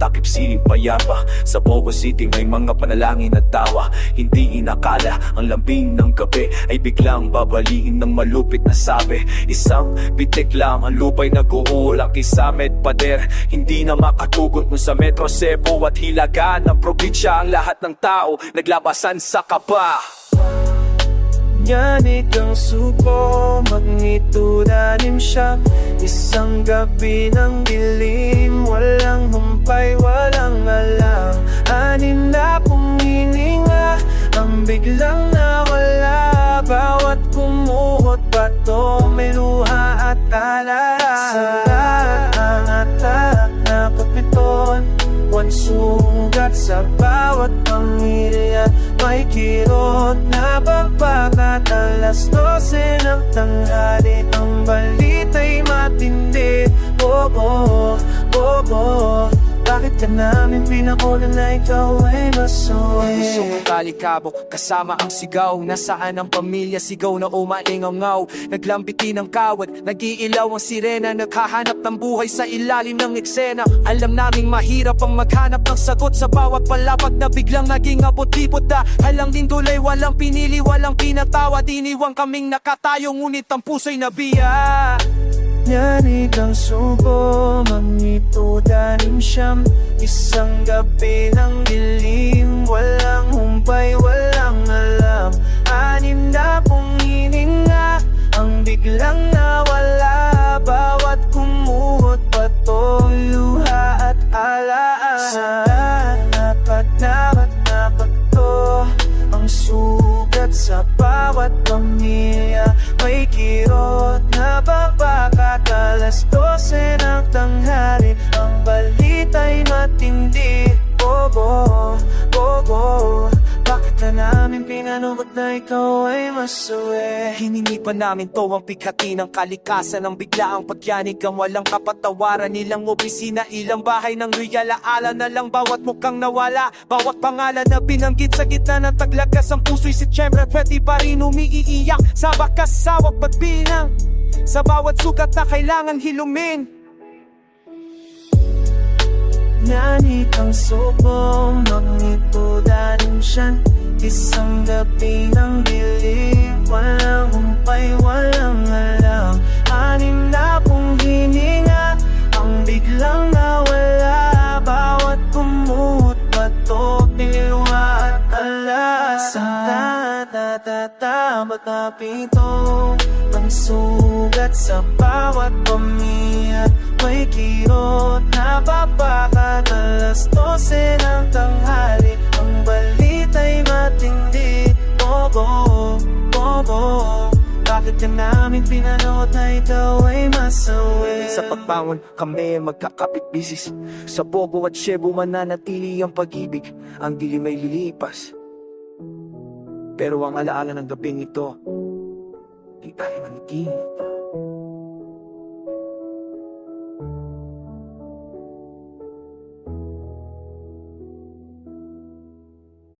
takip siling payapa. Sa Bogo City may mga panalangin at tawa. Hindi inakala ang lambing ng gabi Ay biglang babaliin ng malupit na sabi. Isang bitik lang ang lupay nag-uulak Isamed pader Hindi na makatugon kung sa Metro Cebu At hilaga ng probinsya ang lahat ng tao Naglabasan sa kaba. Yanig ang suko, magnitudanim siya. Isang gabi ng dilim, walang alala Sa lahat ng atak na papiton One sugat sa bawat pamilya. May kirot na bagbagat Alas 12 ng tanghali. Ang balita'y matindi. Bobo, bobo Bakit ka namin pinakunan na ikaw ay masuwi Puso kong kalikabok, kasama ang sigaw. Nasaan ang pamilya, sigaw na umaingangaw Naglambiti ng kawad, nag-iilaw ang sirena. Naghahanap ng buhay sa ilalim ng eksena. Alam naming mahirap ang maghanap ng sagot Sa bawat palapag na biglang naging abot-libot halang din tulay, walang pinili, walang pinatawad Iniwang kaming nakatayo, ngunit ang puso'y nabiya. Yanig ang subo, magnitudanim siyam Isang gabi ng dilim Walang humpay, walang alam. Anim na pong hininga Ang biglang nawala. Bawat kumuhot pato Luha at alaala. Sa dapat dapat dapat to. Ang sugat sa bawat pamilya. May kirot na bagbagat Alas namin pinanugot na ikaw ay masuwi Hininipan namin to ang pighati ng kalikasan Ang biglaang pagyanig ang walang kapatawaran Ilang opisina, ilang bahay ng riyalaala na lang Bawat mukhang nawala, bawat pangalan na binanggit Sa gitna ng taglagas ang puso'y Setyembre Pwede pa rin umiiyak sa bakas sawak pagbilang Sa bawat sugat na kailangan hilumin. Nanik ang subo, magnitudanim siyan Isang gabi ng dilim Walang humpay, walang alam. Anim na pong hininga Ang biglang nawala. Bawat kumut bato Piniluha at alas Sa tatatabat na pito Ang sugat sa bawat pamilya May kirot na babakat Alas 12 ng tanghali Bakit ka namin pinanood na ikaw ay masawi? Sa pagbangon kami magkakapit bisis. Sa Bogo at Cebu mananatili ang pag-ibig. Ang dilim ay lilipas. Pero ang alaala ng gabing ito Di tayo manigil